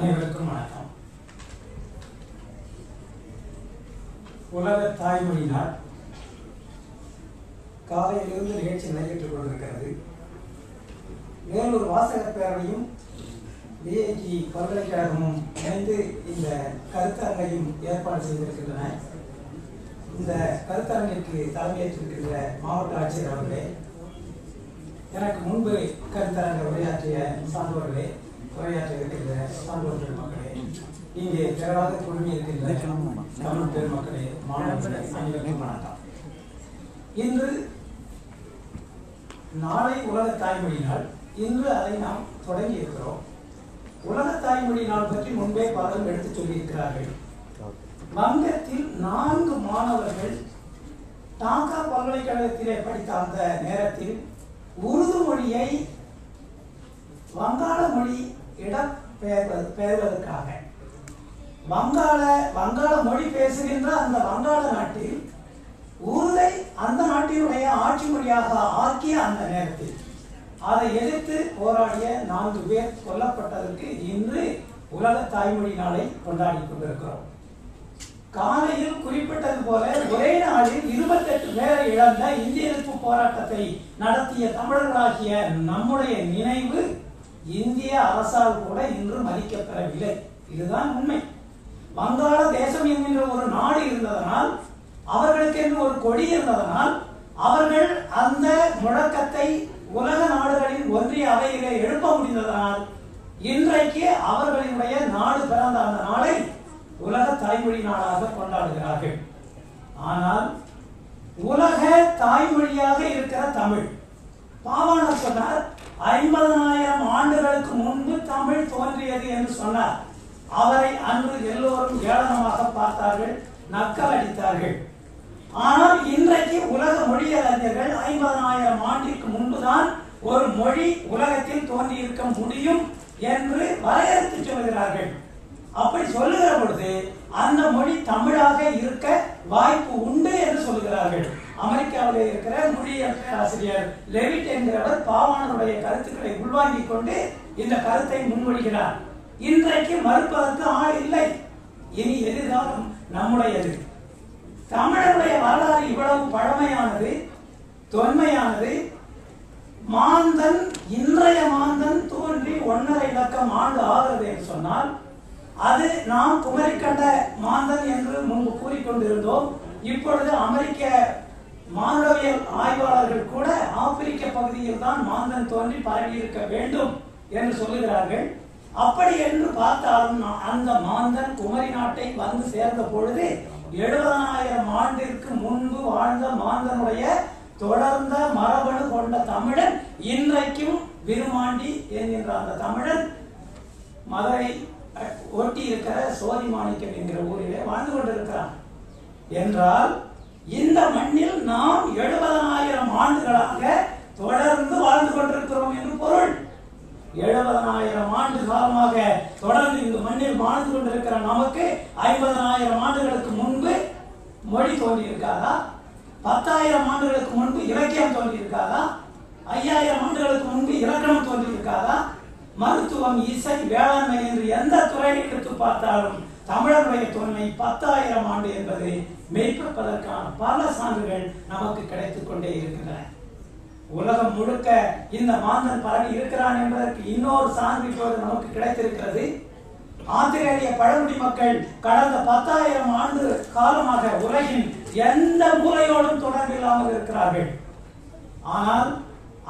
அனைவருக்கும் வணக்கம். உலக தாய்மொழி நாள் காலையிலிருந்து நிகழ்ச்சி நடைபெற்றுக் கொண்டிருக்கிறது. வேலூர் வாசகர் பேரவையும் விஐடி பல்கலைக்கழகமும் இணைந்து இந்த கருத்தரங்கையும் ஏற்பாடு செய்திருக்கின்றன. இந்த கருத்தரங்கிற்கு தலைமையேற்றிருக்கின்ற மாவட்ட ஆட்சியர் அவர்களே எனக்கு முன்பு கருத்தரங்க உரையாற்றிய சான்றோர்களே உரையாற்ற இருக்கின்ற பெருமக்களே இங்கே திரளாக குழுமி இருக்கின்ற தமிழ் பெருமக்களே மாணவர்களே இன்று நாளை உலக தாய்மொழி நாள் இன்று அதை நாம் தொடங்கி இருக்கிறோம். உலக தாய்மொழி நாள் பற்றி முன்பே பலரும் எடுத்துச் சொல்லியிருக்கிறார்கள். வங்கத்தில் நான்கு மாணவர்கள் டாக்கா பல்கலைக்கழகத்திலே படித்த அந்த நேரத்தில் உருது மொழியை வங்காள மொழி இடம் பெயர்வது பெயர்வதற்காக. வங்காள வங்காள மொழி பேசுகின்ற அந்த வங்காள நாட்டில் உருதை அந்த நாட்டினுடைய ஆட்சி மொழியாக ஆக்கிய அந்த நேரத்தில் அதை எதிர்த்து போராடிய நான்கு பேர் கொல்லப்பட்டதற்கு இன்று உலக தாய்மொழி நாளை கொண்டாடி கொண்டிருக்கிறோம். காலையில் குறிப்பிட்டது போல ஒரே நாளில் இருபத்தெட்டு பேரை இழந்த இந்திய எதிர்ப்பு போராட்டத்தை நடத்திய தமிழர்களாகிய நம்முடைய நினைவு இந்திய அரசால் கூட இன்று மதிக்கப்பெறவில்லை இதுதான் உண்மை. வங்காள தேசம் என்கின்ற ஒரு நாடு இருந்ததனால் அவர்களுக்கு என்று ஒரு கொடி இருந்ததனால் அவர்கள் அந்த முழக்கத்தை உலக நாடுகளின் ஒன்றிய அவையிலே எழுப்ப முடிந்ததனால் இன்றைக்கு அவர்களினுடைய நாடு பிறந்த அந்த நாளை உலக தாய்மொழி நாளாக கொண்டாடுகிறார்கள். ஆனால் உலக தாய்மொழியாக இருக்கிற தமிழ். பாவாணர் சொன்னார் ஐம்பது நாள் தமிழ் தோன்றியது என்று சொன்னார். அவரை அன்று எல்லோரும் ஏளனமாக பார்த்தார்கள் நக்கல் அடித்தார்கள். ஆனால் இன்றைக்கு உலக மொழியறிஞர்கள் ஐம்பதனாயிரம் ஆண்டிற்கு முன்புதான் ஒரு மொழி உலகத்தில் தோன்றியிருக்க முடியும் என்று வரையறுத்து சொல்கிறார்கள் அப்படி சொல்லுகிற பொழுது அந்த மொழி தமிழாக இருக்க வாய்ப்பு உண்டு என்று சொல்லுகிறார்கள். அமெரிக்காவில் இருக்கிற மொழியியல் ஆசிரியர் லெவிட் என்கிறவர் பாவாணருடைய கருத்துக்களை உள்வாங்கிக் கொண்டு இந்த கருத்தை முன்மொழிகிறார். இன்றைக்கு மறுப்பதற்கு ஆள் இல்லை. இனி எதிர்காலம் நம்முடையது. தமிழருடைய வரலாறு இவ்வளவு பழமையானது தொன்மையானது. மாந்தன் இன்றைய மாந்தன் தோன்றி ஒன்றரை இலக்கம் ஆண்டு ஆகிறது என்று சொன்னால் அது நாம் குமரிக்கண்ட மாந்தன் என்று முன்பு கூறிக்கொண்டிருந்தோம். இப்பொழுது அமெரிக்க மானுடவியல் ஆய்வாளர்கள் கூட ஆப்பிரிக்க பகுதியில் தான் மாந்தன் தோன்றி பரவி இருக்க வேண்டும். என்று சொல்லுகிறார்கள். அப்படி என்று பார்த்தாலும் அந்த மாந்தன் குமரி நாட்டை வந்து சேர்ந்த பொழுது எழுபதனாயிரம் ஆண்டிற்கு முன்பு வாழ்ந்த மாந்தனுடைய தொடர்ந்த மரபணு கொண்ட தமிழன் இன்றைக்கும் விருமாண்டி என்கின்ற அந்த தமிழன் மதுரை ஒட்டி இருக்கிற சோதி மாணிக்கம் என்கிற ஊரிலே வாழ்ந்து கொண்டிருக்கிறான். என்றால் இந்த மண்ணில் நாம் எழுபதனாயிரம் ஆண்டுகளாக தொடர்ந்து வாழ்ந்து கொண்டிருக்கிறோம் என்று பொருள். எழுபதனாயிரம் ஆண்டு காலமாக தொடர்ந்து இந்த மண்ணில் வாழ்ந்து கொண்டிருக்கிற நமக்கு ஐம்பதனாயிரம் ஆண்டுகளுக்கு முன்பு மொழி தோன்றியிருக்காதா? பத்தாயிரம் ஆண்டுகளுக்கு முன்பு இலக்கியம் தோன்றியிருக்காதா? ஐயாயிரம் ஆண்டுகளுக்கு முன்பு இலக்கணம் தோன்றியிருக்காதா? மருத்துவம் இசை வேளாண்மை என்று எந்த துறையை எடுத்து பார்த்தாலும் தமிழருடைய தொன்மை பத்தாயிரம் ஆண்டு என்பது மெய்ப்பிப்பதற்கான பல சான்றுகள் நமக்கு கிடைத்துக் கொண்டே இருக்கின்றன. உலகம் முழுக்க இந்த மாந்தன் பரவி இருக்கிறான் என்பதற்கு இன்னொரு சான்று இப்போது நமக்கு கிடைத்திருக்கிறது. ஆத்திரேலிய பழங்குடி மக்கள் கடந்த பத்தாயிரம் ஆண்டு காலமாக உலகின் எந்த மூலையோடும் தொடர்பில்லாமல் இருக்கிறார்கள். ஆனால்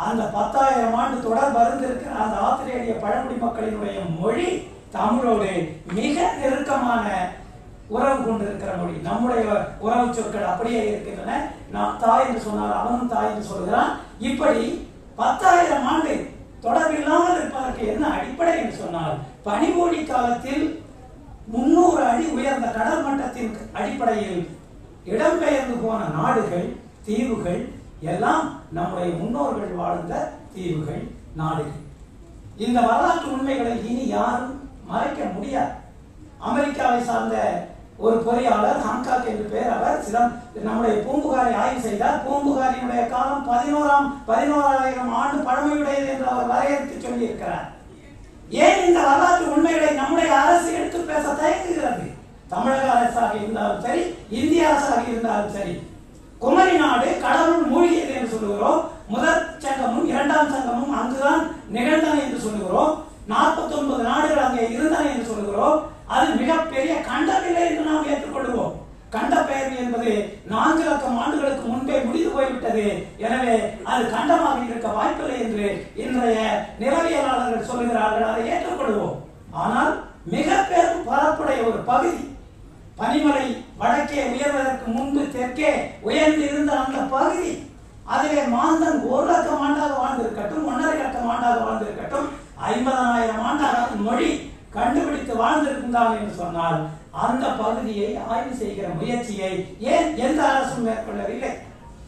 அந்த பத்தாயிரம் ஆண்டு தொடர்பு அறிந்திருக்கிற அந்த ஆத்திரேலிய பழங்குடி மக்களினுடைய மொழி தமிழோடு மிக நெருக்கமான உறவு கொண்டிருக்கிற மொழி. நம்முடைய உறவு சொற்கள் அப்படியே இருக்கின்றன. நான் தாய் என்று சொன்னால் அவனும் தாய் என்று சொல்கிறான். இப்படி பத்தாயிரம் ஆண்டு தொடர்பில்லாமல் இருப்பதற்கு என்ன அடிப்படை என்று சொன்னால் பனிமூடி காலத்தில் முன்னூறு அடி உயர்ந்த கடல் மட்டத்தின் அடிப்படையில் இடம்பெயர்ந்து போன நாடுகள் தீவுகள் எல்லாம் நம்முடைய முன்னோர்கள் வாழ்ந்த தீவுகள் நாடுகள். இந்த வரலாற்று உண்மைகளை இனி யாரும் மறைக்க முடியாது. அமெரிக்காவை சார்ந்த ஒரு பொறியாளர் ஹாங்காக் என்று பெயர் அவர். சில நம்முடைய பூம்புகாரை ஆய்வு செய்தார். பூம்புகாரினுடைய காலம் பதினோராம் பதினோராயிரம் ஆண்டு பழமையுடையது என்று அவர் வரையறுத்து சொல்லியிருக்கிறார். ஏன் இந்த வரலாற்று உண்மைகளை நம்முடைய அரசு எடுத்து பேச தயங்குகிறது? தமிழக அரசாக இருந்தாலும் சரி இந்திய அரசாக இருந்தாலும் சரி குமரி நாடு கடவுள் மூழ்கியது என்று சொல்லுகிறோம். முதல் சங்கமும் இரண்டாம் சங்கமும் அங்குதான் நிகழ்ந்தன என்று சொல்லுகிறோம். நாற்பத்தி ஒன்பது நாடுகள் அங்கே இருந்தன என்று சொல்லுகிறோம் அது மிகப்பெரிய கண்டமில்லை என்று நாம் ஏற்றுக்கொள்வோம் கண்ட பெயர்வு என்பது நான்கு லட்சம் ஆண்டுகளுக்கு முன்பே முடிந்து போய்விட்டது. எனவே அது கண்டமாக இருக்க வாய்ப்பில்லை என்று இன்றைய நிலவியலாளர்கள் சொல்லுகிறார்கள். அதை ஏற்றுக்கொள்வோம். ஆனால் மிக பெரும் பரப்புடைய ஒரு பகுதி பனிமலை வடக்கே உயர்வதற்கு முன்பு தெற்கே உயர்ந்து இருந்த அந்த பகுதி அதிலே மாந்தன் ஒரு லட்சம் ஆண்டாக வாழ்ந்திருக்கட்டும் ஒன்றரை லட்சம் ஆண்டாக வாழ்ந்திருக்கட்டும் ஐம்பதனாயிரம் ஆண்டாக மொழி கண்டுபிடித்து வாழ்ந்திருக்கின்றான் என்று சொன்னால் அந்த பகுதியை ஆய்வு செய்கிற முயற்சியை ஏன் எந்த அரசும் மேற்கொள்ளவில்லை?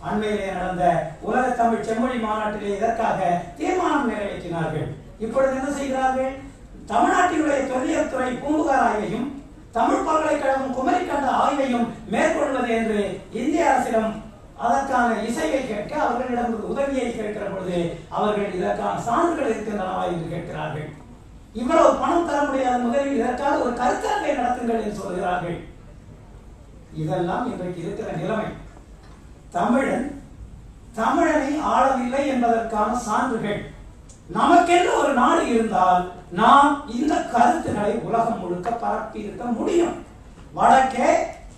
அண்மையிலே நடந்த உலக தமிழ் செம்மொழி மாநாட்டிலே இதற்காக தீர்மானம் நிறைவேற்றினார்கள். இப்பொழுது என்ன செய்கிறார்கள்? தமிழ்நாட்டினுடைய தொழில்துறை துறை பூம்புகார் ஆய்வையும் தமிழ் பல்கலைக்கழகம் குமரி கண்ட ஆய்வையும் மேற்கொள்வது என்று இந்திய அரசிடம் அதற்கான இசையை கேட்க அவர்களிடம் உதவியை கேட்கிற பொழுது அவர்கள் இதற்கான சான்றுகள் இருக்கின்றனவா என்று கேட்கிறார்கள். இவ்வளவு பணம் தர முடியாத முதலில் இதற்காக ஒரு கருத்தரங்கை நடத்துங்கள் என்று சொல்கிறார்கள். இதெல்லாம் இன்றைக்கு இருக்கிற நிலைமை. தமிழன் தமிழனை ஆளவில்லை என்பதற்கான சான்றுகள். நமக்கென்று ஒரு நாடு இருந்தால் நாம் இந்த கருத்துக்களை உலகம் முழுக்க பரப்பி இருக்க முடியும். வடக்கே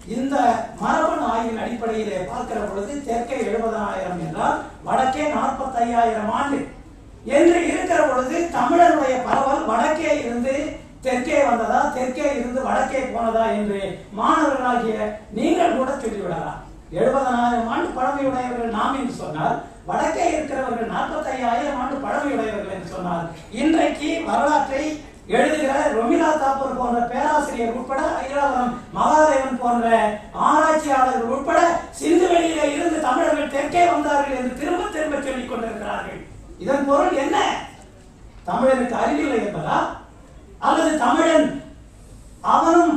இந்த மரபணு ஆய்வின் அடிப்படையிலே பார்க்கிற பொழுது தெற்கே எழுபதாயிரம் என்றால் வடக்கே நாற்பத்தையாயிரம் ஆண்டு. என்று இருக்கிற பொழுது தமிழருடைய பரவல் வடக்கே இருந்து தெற்கே வந்ததா தெற்கே இருந்து வடக்கே போனதா என்று மாணவர்களாகிய நீங்கள் கூட சொல்லிவிடலாம். எழுபதனாயிரம் ஆண்டு பழமையுடையவர்கள் நாம் என்று சொன்னால் வடக்கே இருக்கிறவர்கள் நாற்பத்தையாயிரம் ஆண்டு பழமையுடையவர்கள் என்று சொன்னால் இன்றைக்கு வரலாற்றை எழுதுகிற ரொமிலா தாப்பூர் போன்ற பேராசிரியர் உட்பட ஐராவரம் மகாதேவன் போன்ற ஆராய்ச்சியாளர்கள் உட்பட சிந்துவெளியில இருந்து தமிழர்கள் தெற்கே வந்தார்கள் என்று திரும்ப திரும்ப சொல்லிக் கொண்டிருக்கிறார்கள். இதன் பொருள் என்ன? தமிழனுக்கு அறிவில்லை என்பதா அல்லது தமிழன் அவனும்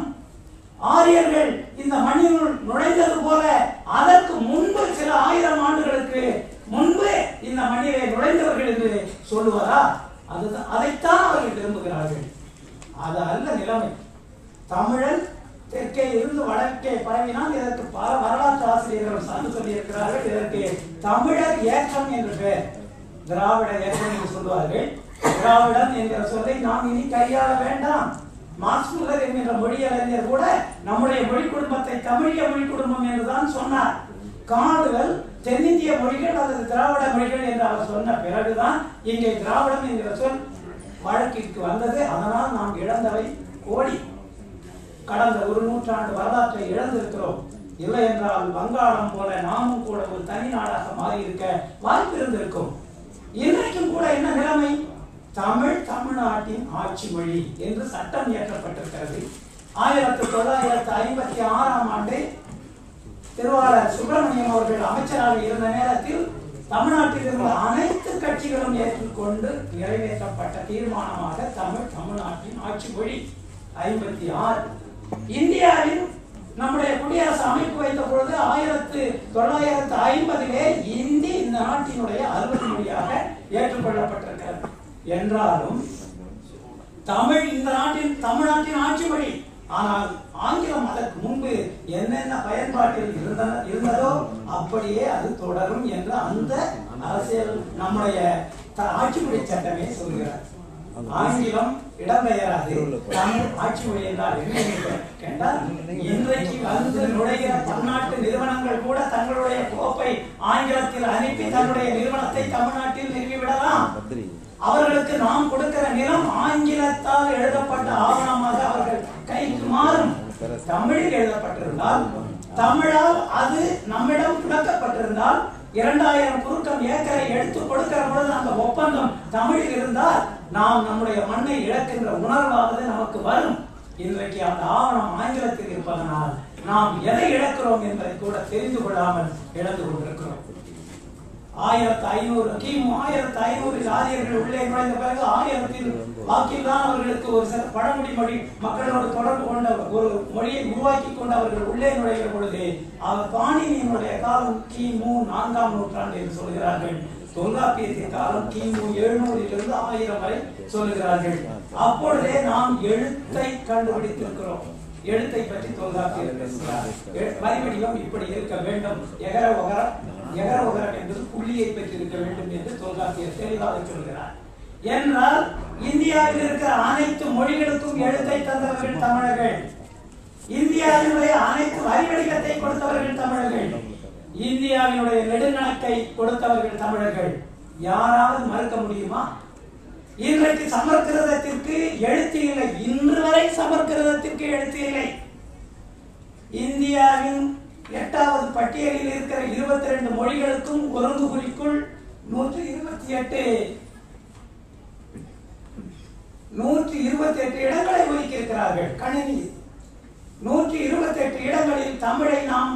ஆரியர்கள் இந்த மண்ணினுள் நுழைந்தது போல அதற்கு முன்பு சில ஆயிரம் ஆண்டுகளுக்கு முன்பு இந்த மண்ணிலே நுழைந்தவர்கள் என்று சொல்லுவதா? அது அதைத்தான் அவர்கள் விரும்புகிறார்கள். அது அல்ல நிலைமை. தமிழன் தெற்கே இருந்து வடக்கே பரவினால் இதற்கு பல வரலாற்று ஆசிரியர்கள் சார்ந்து சொல்லியிருக்கிறார்கள். இதற்கு தமிழர் ஏற்றம் என்று பெயர். திராவிட ஏற்றம் என்று சொல்வார்கள். திராவிடம் என்கிற சொல்லை நாம் இனி கையாள வேண்டாம். மார்க்ஸ் முல்லர் என்கிற மொழியறிஞர் கூட நம்முடைய மொழி குடும்பத்தை தமிழிய மொழி குடும்பம் என்றுதான் சொன்னார். காடுகள் தென்னிந்திய மொழிகள் அல்லது திராவிட மொழிகள் என்று அவர் சொன்ன பிறகுதான் இங்கே திராவிடம் என்கிற சொல் வழக்கிற்கு வந்தது. அதனால் நாம் இழந்தவை கோடி. கடந்த ஒரு நூற்றாண்டு வரலாற்றை இழந்திருக்கிறோம். இல்லை என்றால் வங்காளம் போல நாமும் கூட ஒரு தனி நாடாக மாறியிருக்க வாய்ப்பு இருந்திருக்கும் இன்றைக்கும் கூட என்ன நிலைமை? தமிழ் தமிழ்நாட்டின் ஆட்சி மொழி என்று சட்டம் இயற்றப்பட்டிருக்கிறது. ஆயிரத்தி தொள்ளாயிரத்தி ஐம்பத்தி ஆறாம் ஆண்டு திருவாளர் சுப்பிரமணியம் அவர்கள் அமைச்சராக இருந்த நேரத்தில் தமிழ்நாட்டில் இருந்த அனைத்து கட்சிகளும் ஏற்றுக்கொண்டு நிறைவேற்றப்பட்ட தீர்மானமாக தமிழ் தமிழ்நாட்டின் ஆட்சி மொழி ஐம்பத்தி ஆறு. இந்தியாவின் நம்முடைய குடியரசு அமைப்பு வைத்த பொழுது ஆயிரத்து தொள்ளாயிரத்து ஐம்பதிலே இந்தி இந்த நாட்டினுடைய அறுபது மொழியாக ஏற்றுக்கொள்ளப்பட்டிருக்கிறது. என்றாலும் தமிழ் இந்த நாட்டின் தமிழ்நாட்டின் ஆட்சி மொழி. ஆனால் ஆங்கிலம் அதற்கு முன்பு என்னென்ன பயன்பாட்டில் இருந்த இருந்ததோ அப்படியே அது தொடரும் என்று அந்த அரசியல் நம்முடைய த- ஆட்சி மொழி சட்டமே சொல்கிறார் ஆங்கிலம் இடம்பெயராது. தமிழ் ஆட்சி மொழி என்றால் என்ன கேட்டால் இன்றைக்கு வந்து நுழைகிற பன்னாட்டு நிறுவனங்கள் கூட தங்களுடைய கோப்பை ஆங்கிலத்தில் அனுப்பி தன்னுடைய நிறுவனத்தை தமிழ்நாட்டில் நிறுவிவிடலாம். அவர்களுக்கு நாம் கொடுக்கிற நிலம் ஆங்கிலத்தால் எழுதப்பட்ட ஆவணமாக அவர்கள் கைக்கு மாறும். தமிழில் எழுதப்பட்டிருந்தால் தமிழால் அது நம்மிடம் புழக்கப்பட்டிருந்தால் இரண்டாயிரம் குறுக்கம் ஏக்கரை எடுத்து கொடுக்கிற பொழுது அந்த ஒப்பந்தம் தமிழில் இருந்தால் நாம் நம்முடைய மண்ணை இழக்கின்ற உணர்வாவது நமக்கு வரும். இன்றைக்கு அந்த ஆவணம் ஆங்கிலத்தில் இருப்பதனால் நாம் எதை இழக்கிறோம் என்பதை கூட தெரிந்து கொள்ளாமல் இழந்து கொண்டிருக்கிறோம். ஆயிரத்தி ஐநூறு கிமு ஆயிரத்தி ஐநூறு ஆரியர்கள் உள்ளே நுழைந்த பிறகு ஆயிரத்தில் வாக்கில்தான் அவர்களுக்கு ஒரு சில பழமொழி மொழி மக்களோடு தொடர்பு கொண்ட ஒரு மொழியை உருவாக்கி கொண்டு அவர்கள் உள்ளே நுழைகிற பொழுது அவர் பாணினியினுடைய காலம் கிமு நான்காம் நூற்றாண்டு என்று சொல்கிறார்கள். தொல்காப்பியத்தின் காலம் கிமு எழுநூறிலிருந்து ஆயிரம் வரை சொல்லுகிறார்கள். அப்பொழுதே நாம் எழுத்தை கண்டுபிடித்திருக்கிறோம். எழுத்தை பற்றி தொல்காப்பியர் பேசுகிறார். வரிவடிவம் இப்படி இருக்க வேண்டும். எகர ஒகரம் எகர ஒகரம் என்பது புள்ளியை பற்றி இருக்க வேண்டும் என்று தொல்காப்பியர் தெளிவாக சொல்கிறார். என்றால் இந்தியாவில் இருக்கிற அனைத்து மொழிகளுக்கும் எழுத்தை தந்தவர்கள் தமிழர்கள். இந்தியாவினுடைய அனைத்து வரிவடிவத்தை கொடுத்தவர்கள் தமிழர்கள். இந்தியாவினுடைய நெடுங்கணக்கை கொடுத்தவர்கள் தமிழர்கள் யாராவது மறுக்க முடியுமா? இன்றைக்கு சமர்கிருதத்திற்கு எழுத்து இல்லை. இன்று வரை சமர்கிருதத்திற்கு எழுத்து இல்லை. இந்தியாவின் எட்டாவது பட்டியலில் இருக்கிற இருபத்தி ரெண்டு மொழிகளுக்கும் ஒருங்கு குறிக்குள் நூற்றி இருபத்தி எட்டு நூற்றி இருபத்தி எட்டு இடங்களை ஒதுக்கியிருக்கிறார்கள் கணினி நூற்றி இருபத்தி எட்டு இடங்களில் தமிழை நாம்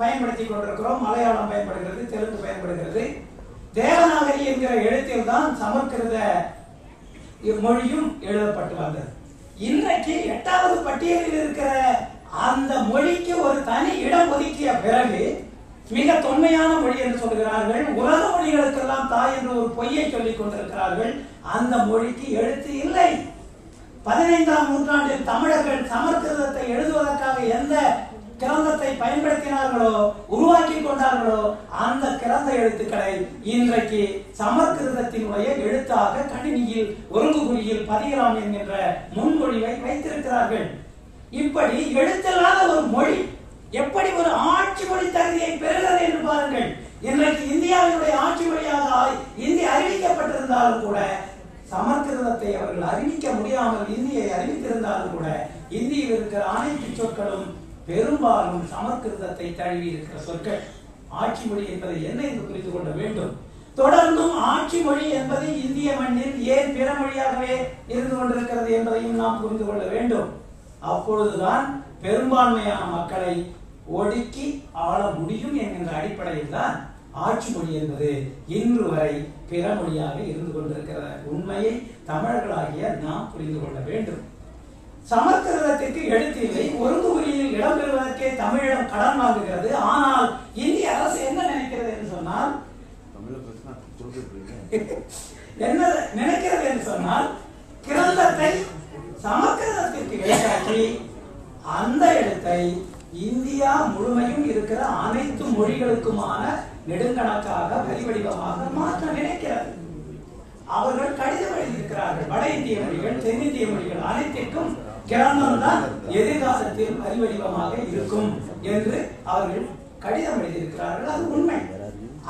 பயன்படுத்தி கொண்டிருக்கிறோம். மலையாளம் பயன்படுகிறது தெலுங்கு பயன்படுகிறது. தேவநாகரி என்கிற எழுத்தில் தான் சமஸ்கிருத மொழியும் எழுதப்பட்டு வந்தது. இன்றைக்கு எட்டாவது பட்டியலில் இருக்கிற அந்த மொழிக்கு ஒரு தனி இடம் ஒதுக்கிய பிறகு மிக தொன்மையான மொழி என்று சொல்கிறார்கள். உலக மொழிகளுக்கெல்லாம் தாய் என்று ஒரு பொய்யை சொல்லிக் கொண்டிருக்கிறார்கள். அந்த மொழிக்கு எழுத்து இல்லை. பதினைந்தாம் நூற்றாண்டில் தமிழர்கள் சமஸ்கிருதத்தை எழுதுவதற்காக எந்த கிரந்தத்தை பயன்படுத்தினார்களோ உருவாக்கி கொண்டார்களோ அந்த கிரந்த எழுத்துக்களை இன்றைக்கு சமஸ்கிருதத்தினுடைய எழுத்தாக கணினியில் ஒருங்குகுறியில் பதியலாம் என்கின்ற முன்மொழிவை வைத்திருக்கிறார்கள். இப்படி எழுத்தில்லாத ஒரு மொழி எப்படி ஒரு ஆட்சி மொழி தகுதியை பெறுகிறது என்று பாருங்கள். இன்றைக்கு இந்தியாவினுடைய ஆட்சி மொழியாக இந்தி அறிவிக்கப்பட்டிருந்தாலும் கூட சமஸ்கிருதத்தை அவர்கள் அறிவிக்க முடியாமல் இந்தியை அறிவித்திருந்தாலும் கூட இந்தியில் இருக்கிற அனைத்து சொற்களும் பெரும்பாலும் சமஸ்கிருதத்தை தழுவி இருக்கிற சொற்கள் ஆட்சி மொழி என்பதை என்ன என்று புரிந்து கொள்ள வேண்டும்? தொடர்ந்தும் ஆட்சி மொழி என்பது இந்திய மண்ணில் ஏன் பிற மொழியாகவே இருந்து கொண்டிருக்கிறது என்பதையும் நாம் புரிந்து கொள்ள வேண்டும். அப்பொழுதுதான் பெரும்பான்மையான மக்களை ஒடுக்கி ஆள முடியும் என்கின்ற அடிப்படையில் தான் ஆட்சி மொழி என்பது இன்று வரை பிற மொழியாக இருந்து கொண்டிருக்கிற உண்மையை தமிழர்களாகிய நாம் புரிந்து கொள்ள வேண்டும். சமஸ்கிருதத்திற்கு எழுத்து இல்லை ஒருங்குறியில் இடம்பெறுவதற்கே தமிழிடம் கடன் வாங்குகிறது. ஆனால் இந்திய அரசு என்ன நினைக்கிறது என்று சொன்னால் என்ன நினைக்கிறது என்று சொன்னால் கிரந்தத்தை சமஸ்கிருதத்திற்கு எழுத்தாக்கி அந்த எழுத்தை இந்தியா முழுமையும் இருக்கிற அனைத்து மொழிகளுக்குமான நெடுங்கணக்காக வரி வடிவமாக மாற்ற நினைக்கிறது. அவர்கள் கடிதம் எழுதியிருக்கிறார்கள். வட இந்திய மொழிகள் தென்னிந்திய மொழிகள் அனைத்திற்கும் கிராமம் தான் எதிர்காலத்தில் அறிவடிவமாக இருக்கும் என்று அவர்கள் கடிதம் எழுதியிருக்கிறார்கள். அது உண்மை.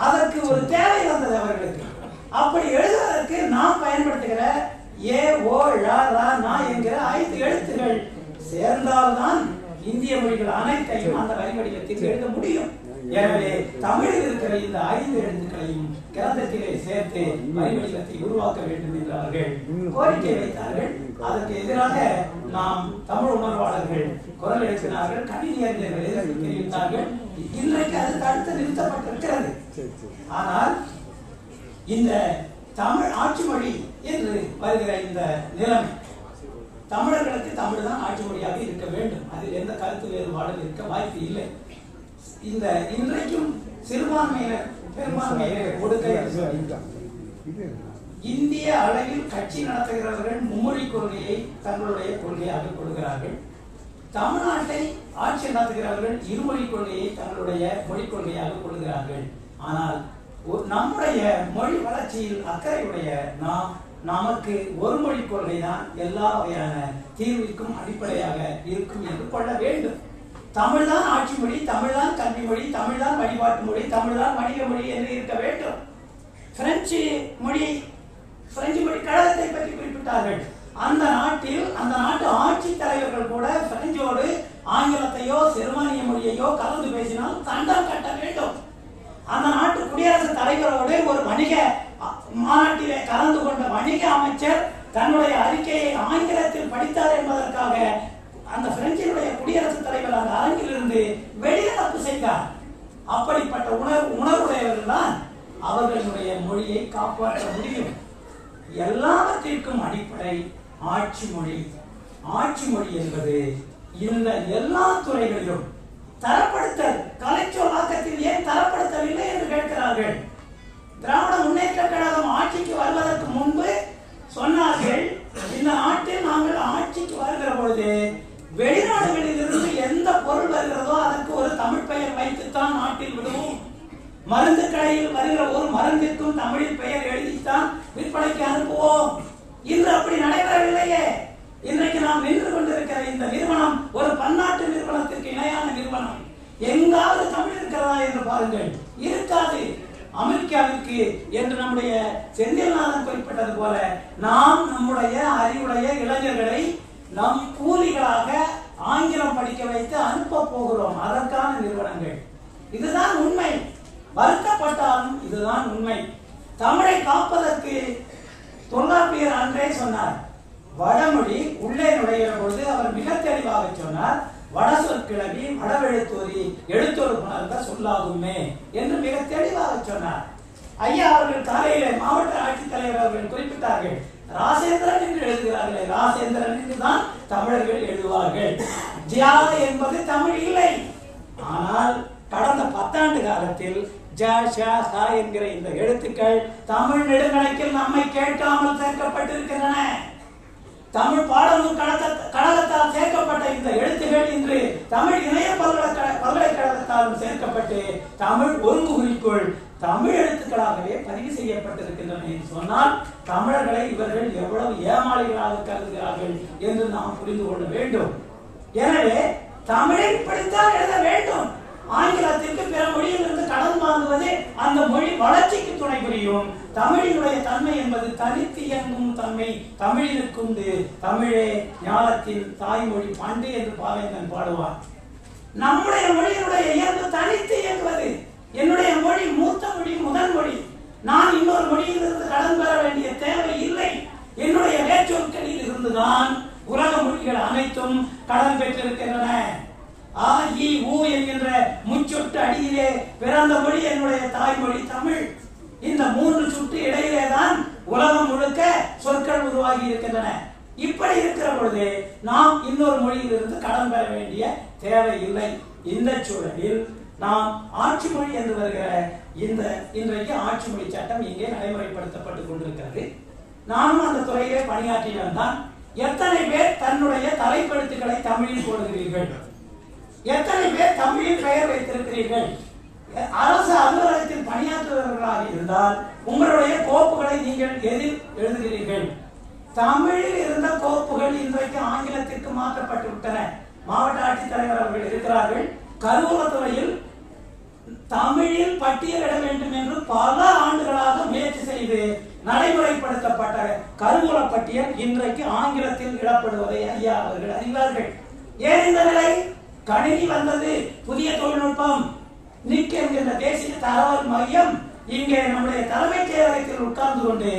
அதற்கு ஒரு தேவை வந்தது அவர்களுக்கு. அப்படி எழுதுவதற்கு நாம் பயன்படுத்துகிற ஏ ஓ ழ என்கிற ஐந்து எழுத்துகள் சேர்ந்தால்தான் இந்திய மொழிகள் அனைத்தையும் அந்த வரிவடிவத்தில் எழுத முடியும். எனவே தமிழில் இருக்கிற இந்த ஐந்து எழுத்துக்களையும் கிரந்தத்திலே சேர்த்து வரி உருவாக்க வேண்டும் என்றார்கள் கோரிக்கை வைத்தார்கள். அதற்கு எதிராக நாம் தமிழ் உணர்வாளர்கள் குரல் எழுப்பினார்கள் கணினி அறிஞர்கள் தெரிவித்தார்கள். இன்றைக்கு அது தடுத்து நிறுத்தப்பட்டிருக்கிறது. ஆனால் இந்த தமிழ் ஆட்சி மொழி என்று வருகிற இந்த நிலைமை தமிழர்களுக்கு தமிழ் தான் ஆட்சி மொழியாக இருக்க வேண்டும். அதில் எந்த கருத்து வேறுபாடும் இருக்க வாய்ப்பு இல்லை. இந்த இன்றைக்கும் சிறுபான்மையினர் பெரும்பான்மையினர் கொடுக்க இந்திய அளவில் கட்சி நடத்துகிறவர்கள் மும்மொழி கொள்கையை தங்களுடைய கொள்கையாக கொள்கிறார்கள் தமிழ்நாட்டை ஆட்சி நடத்துகிறவர்கள் இருமொழி கொள்கையை தங்களுடைய மொழி கொள்கையாக கொள்கிறார்கள் ஆனால் நம்முடைய மொழி வளர்ச்சியில் அக்கறையுடைய நாம் நமக்கு ஒரு மொழி கொள்கை தான் எல்லா வகையான தீர்விற்கும் அடிப்படையாக இருக்கும் என்று கொள்ள வேண்டும். தமிழ்தான் ஆட்சி மொழி தமிழ்தான் கல்வி மொழி தமிழ்தான் வழிபாட்டு மொழி தமிழ்தான் வணிக மொழி என்று இருக்க வேண்டும். பிரெஞ்சு மொழி பிரெஞ்சு மொழி கழகத்தை பற்றி குறிப்பிட்டார்கள். அந்த நாட்டில் அந்த நாட்டு ஆட்சி தலைவர்கள் கூட பிரெஞ்சோடு ஆங்கிலத்தையோ ஜெர்மானிய மொழியையோ கலந்து பேசினால் தண்டம் கட்ட வேண்டும். அந்த நாட்டு குடியரசுத் தலைவரோடு ஒரு வணிக மாநாட்டிலே கலந்து கொண்ட வணிக அமைச்சர் தன்னுடைய அறிக்கையை ஆங்கிலத்தில் படித்தார் என்பதற்காக அந்த பிரெஞ்சு அந்த விட்டு வெளியே தப்பு செய்தார் அப்படிப்பட்ட உணர்வு உணர்வுடையவர்கள் தான் அவர்களுடைய மொழியை காப்பாற்ற முடியும். எல்லாவற்றிற்கும் அடிப்படை ஆட்சி மொழி. ஆட்சி மொழி என்பது இந்த எல்லா துறைகளிலும் தரப்படுத்தல் கலைச்சொல்லாக்கத்தில் ஏன் தரப்படுத்தவில்லை என்று கேட்கிறார்கள். திராவிட முன்னேற்ற கழகம் ஆட்சிக்கு வருவதற்கு முன்பு சொன்னார்கள் இந்த நாட்டில் நாங்கள் ஆட்சிக்கு வருகிற பொழுது வெளிநாடுகளில் எந்த பொருள் வருகிறதோ அதற்கு ஒரு தமிழ் பெயர் வைத்துத்தான் நாட்டில் விடுவோம். மருந்து கடையில் வருகிற ஒரு மருந்திற்கும் தமிழில் பெயர் எழுதித்தான் விற்பனைக்கு அனுப்புவோம். இன்று அப்படி நடைபெறவில்லையே. இன்றைக்கு நாம் நின்று கொண்டிருக்கிற இந்த நிறுவனம் ஒரு பன்னாட்டு நிறுவனத்திற்கு இணையான நிறுவனம். எங்காவது தமிழ் இருக்கிறதா என்று பாருங்கள். இருக்காது. அமெரிக்காவிற்கு என்று நம்முடைய செந்தில்நாதன் குறிப்பிட்டது போல நாம் நம்முடைய அறிவுடைய இளைஞர்களை நம் கூலிகளாக ஆங்கிலம் படிக்க வைத்து அனுப்ப போகிறோம். அதற்கான நிறுவனங்கள். இதுதான் உண்மை. வருத்தப்பட்டாலும் இதுதான் உண்மை. தமிழை காப்பதற்கு தொல்காப்பியர் அன்றே சொன்னார். வடமொழி உள்ளே நுழைகிற பொழுது அவர் மிக தெளிவாக சொன்னார் வட சொற்கிழவி வடவெழுத்தோரி எழுத்தோடு புணர்ந்த சொல்லாகுமே என்று மிக தெளிவாக சொன்னார். ஐயா அவர்கள் காலையிலே மாவட்ட ஆட்சித்தலைவர் அவர்கள் குறிப்பிட்டார்கள். ராசேந்திரன் என்று எழுதுகிறார்களே ராசேந்திரன் என்று தான் தமிழர்கள் எழுதுவார்கள். ஜியா என்பது தமிழ் இல்லை. ஆனால் கடந்த பத்தாண்டு காலத்தில் ஜ ஷ ச என்கிற இந்த எழுத்துக்கள் தமிழ் நெடுங்கணக்கில் நம்மை கேட்காமல் சேர்க்கப்பட்டிருக்கின்றன. தமிழ் பாடநூல் கழக கழகத்தால் சேர்க்கப்பட்ட இந்த எழுத்துகள் இன்று தமிழ் இணைய பல்கலைக்கழக பல்கலைக்கழகத்தாலும் சேர்க்கப்பட்டு தமிழ் ஒருங்குறிக்குள் தமிழ் எழுத்துக்களாகவே பதிவு செய்யப்பட்டிருக்கின்றன என்று சொன்னால் தமிழர்களை இவர்கள் எவ்வளவு ஏமாளிகளாக கருதுகிறார்கள் என்று நாம் புரிந்து கொள்ள வேண்டும். எனவே தமிழை படித்தால் எழுத வேண்டும். ஆங்கிலத்திற்கு பிற மொழியிலிருந்து கடன் வாங்குவது அந்த மொழி வளர்ச்சிக்கு துணை புரியும். தமிழினுடைய தன்மை என்பது தனித்து இயங்கும் தன்மை. தமிழினுக்கு உண்டு தமிழே ஞானத்தின் தாய்மொழி பண்டு என்று பாவேந்தன் பாடுவார் நம்முடைய மொழியினுடைய இயல்பு தனித்து இயங்குவது. என்னுடைய மொழி மூத்த மொழி முதல் மொழி. நான் இன்னொரு மொழியிலிருந்து கடன் பெற வேண்டிய தேவை இல்லை. என்னுடைய வேற்றொற்களில் இருந்துதான் உலக மொழிகள் அனைத்தும் கடன் பெற்றிருக்கின்றன. ஆ இ ஊ என்கின்ற முச்சொட்டு அடியிலே பிறந்த மொழி என்னுடைய தாய்மொழி தமிழ். இந்த மூன்று சுட்டு இடையிலே தான் உலகம் முழுக்க சொற்கள் உருவாகி இருக்கின்றன. இப்படி இருக்கிற பொழுது நாம் இன்னொரு மொழியிலிருந்து கடன் பெற வேண்டிய தேவை இல்லை. இந்த சூழலில் நாம் ஆட்சி மொழி என்று வருகிற இந்த இன்றைக்கு ஆட்சி மொழி சட்டம் இங்கே நடைமுறைப்படுத்தப்பட்டுக் கொண்டிருக்கிறது. நானும் அந்த துறையிலே பணியாற்றியவன் தான் எத்தனை பேர் தன்னுடைய தலைப்பெழுத்துக்களை தமிழில் போடுகிறீர்கள்? எத்தனை பேர் தமிழில் பெயர் வைத்திருக்கிறீர்கள்? அரசு அலுவலகத்தில் பணியாற்றுபவர்களாக இருந்தால் உங்களுடைய கோப்புகளை நீங்கள் எதில் எழுதுகிறீர்கள்? தமிழில் இருந்த கோப்புகள் இன்றைக்கு ஆங்கிலத்திற்கு மாற்றப்பட்டு விட்டன. மாவட்ட ஆட்சித்தலைவர் அவர்கள் இருக்கிறார்கள். கருவூலத்துறையில் தமிழில் பட்டியலிட வேண்டும் என்று பல ஆண்டுகளாக முயற்சி செய்து நடைமுறைப்படுத்தப்பட்ட கருவூல பட்டியல் இன்றைக்கு ஆங்கிலத்தில் இடப்படுவதை ஐயா அவர்கள் அறிவார்கள். ஏன் இந்த நிலை? கணினி வந்தது புதிய தொழில்நுட்பம். நிக் என்கின்ற தேசிய தகவல் மையம் இங்கே நம்முடைய தலைமைச் செயலகத்தில் உட்கார்ந்து கொண்டு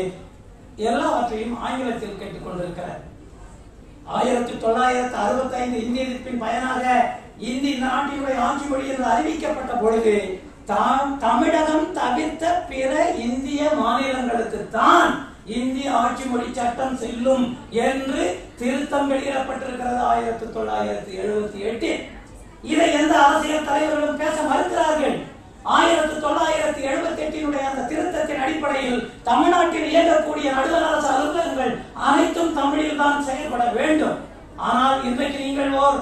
எல்லாவற்றையும் ஆங்கிலத்தில் கேட்டுக் கொண்டிருக்கிறார் ஆயிரத்தி தொள்ளாயிரத்தி அறுபத்தி ஐந்து இந்திய எதிர்ப்பின் பயனாக இந்தி நாட்டினுடைய ஆட்சி மொழி என்று அறிவிக்கப்பட்ட பொழுது தாம் தமிழகம் தவிர்த்த பிற இந்திய மாநிலங்களுக்கு தான் இந்திய ஆட்சி மொழி சட்டம் செல்லும் என்று திருத்தம் வெளியிடப்பட்டிருக்கிறது ஆயிரத்தி தொள்ளாயிரத்தி எழுபத்தி எட்டில். இதை எந்த அரசியல் தலைவர்களும் பேச மறுக்கிறார்கள்? ஆயிரத்தி தொள்ளாயிரத்தி எழுபத்தி எட்டினுடைய அந்த திருத்தத்தின் அடிப்படையில் தமிழ்நாட்டில் இயங்கக்கூடிய நடுவர் அரசு அலுவலகங்கள் அனைத்தும் தமிழில் தான் செயல்பட வேண்டும். ஆனால் இன்றைக்கு நீங்கள் ஓர்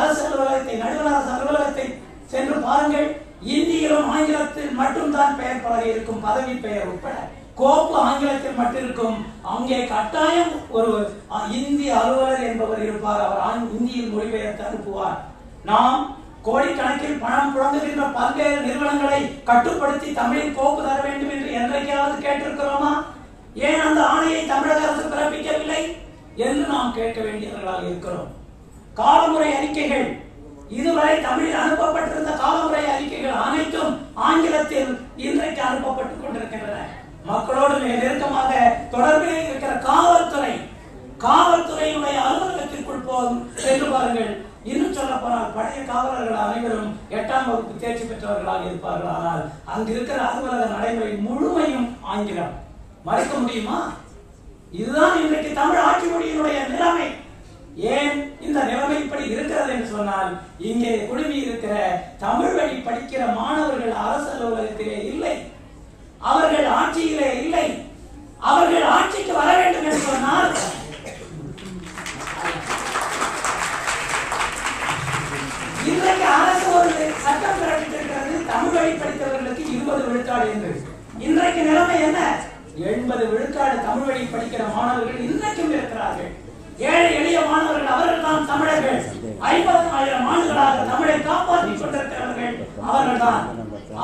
அரசு அலுவலகத்தை நடுவர் அரசு அலுவலகத்தை சென்று பாருங்கள். இந்தியிலும் ஆங்கிலத்தில் மட்டும்தான் பெயர் பலகை இருக்கும் பதவி பெயர் உட்பட. கோப்பு ஆங்கிலத்தில் மட்டும் இருக்கும் அங்கே கட்டாயம் ஒரு இந்தி இந்திய அலுவலர் என்பவர் இருப்பார். அவர் இந்தியில் மொழிபெயர்த்து அனுப்புவார். நாம் கோடிக்கணக்கில் பணம் புழங்குகின்ற பல்வேறு நிறுவனங்களை கட்டுப்படுத்தி தமிழில் கோப்பு தர வேண்டும் என்று என்றைக்காவது கேட்டிருக்கிறோமா? ஏன் அந்த ஆணையை தமிழக அரசு பிறப்பிக்கவில்லை? என்று நாம் கேட்க வேண்டியவர்களாக இருக்கிறோம். காலமுறை அறிக்கைகள். இதுவரை தமிழில் அனுப்பப்பட்டிருந்த காலமுறை அறிக்கைகள் அனைத்தும் ஆங்கிலத்தில் இன்றைக்கு அனுப்பப்பட்டுக் கொண்டிருக்கின்றன. மக்களோடு மிக நெருக்கமாக தொடர்பில் இருக்கிற காவல்துறை காவல்துறையினுடைய அலுவலகத்திற்குள் போகும் சென்று பாருங்கள். இன்னும் சொல்ல போனால் பழைய காவலர்கள் அனைவரும் எட்டாம் வகுப்பு தேர்ச்சி பெற்றவர்களாக இருப்பார்கள். ஆனால் அங்கு இருக்கிற அலுவலக நடைமுறை முழுமையும் ஆங்கிலம். மறைக்க முடியுமா? இதுதான் இன்றைக்கு தமிழ் ஆட்சி மொழியினுடைய நிலைமை. ஏன் இந்த நிலைமை இப்படி இருக்கிறது என்று சொன்னால் இங்கே குழுமி இருக்கிற தமிழ் வழி படிக்கிற மாணவர்கள் அரசு அலுவலகத்திலே இல்லை. அவர்கள் ஆட்சியிலே இல்லை. அவர்கள் ஆட்சிக்கு வர வேண்டும் என்று சொன்னால் இன்றைக்கு அரசு ஒரு சட்டம் பிறப்பித்திருக்கிறது. தமிழ் வழி படித்தவர்களுக்கு இருபது விழுக்காடு என்று. இன்றைக்கு நிலைமை என்ன? எண்பது விழுக்காடு தமிழ் வழி படிக்கிற மாணவர்கள் இன்றைக்கும் இருக்கிறார்கள். ஏழை எளிய மாணவர்கள் அவர்கள் தான் தமிழர்கள். ஐம்பதாயிரம் ஆண்டுகளாக தமிழை காப்பாற்றிக் கொண்டிருக்கிறவர்கள் அவர்கள் தான்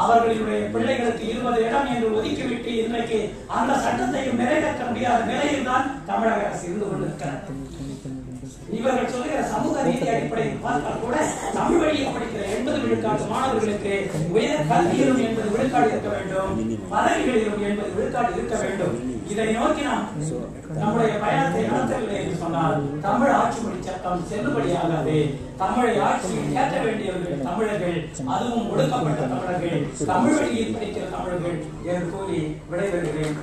அவர்களுடைய பிள்ளைகளுக்கு இருபது இடம் என்று ஒதுக்கிவிட்டு இன்றைக்கு அந்த சட்டத்தையும் நிறைவேற்ற முடியாத நிலையில் தான் தமிழக அரசு இருந்து கொண்டிருக்கிறது. இவர்கள் சொல்லுகிற சமூக நீதி அடிப்படையில் பார்த்தால் கூட தமிழ் வழியில் படிக்கிற எண்பது விழுக்காடு மாணவர்களுக்கு உயர் கல்வியிலும் எண்பது விழுக்காடு இருக்க வேண்டும். பதவிகளிலும் எண்பது விழுக்காடு இருக்க வேண்டும். இதை நோக்கி நாம் நம்முடைய பயணத்தை நடத்தவில்லை என்று சொன்னால் தமிழ் ஆட்சி மொழி சட்டம் செல்லுபடியாகாது. தமிழை ஆட்சியில் ஏற்ற வேண்டியவர்கள் தமிழர்கள் அதுவும் ஒடுக்கப்பட்ட தமிழர்கள் தமிழ் வழியில் படிக்கிற தமிழர்கள் என்று கூறி விடைபெறுகிறேன்.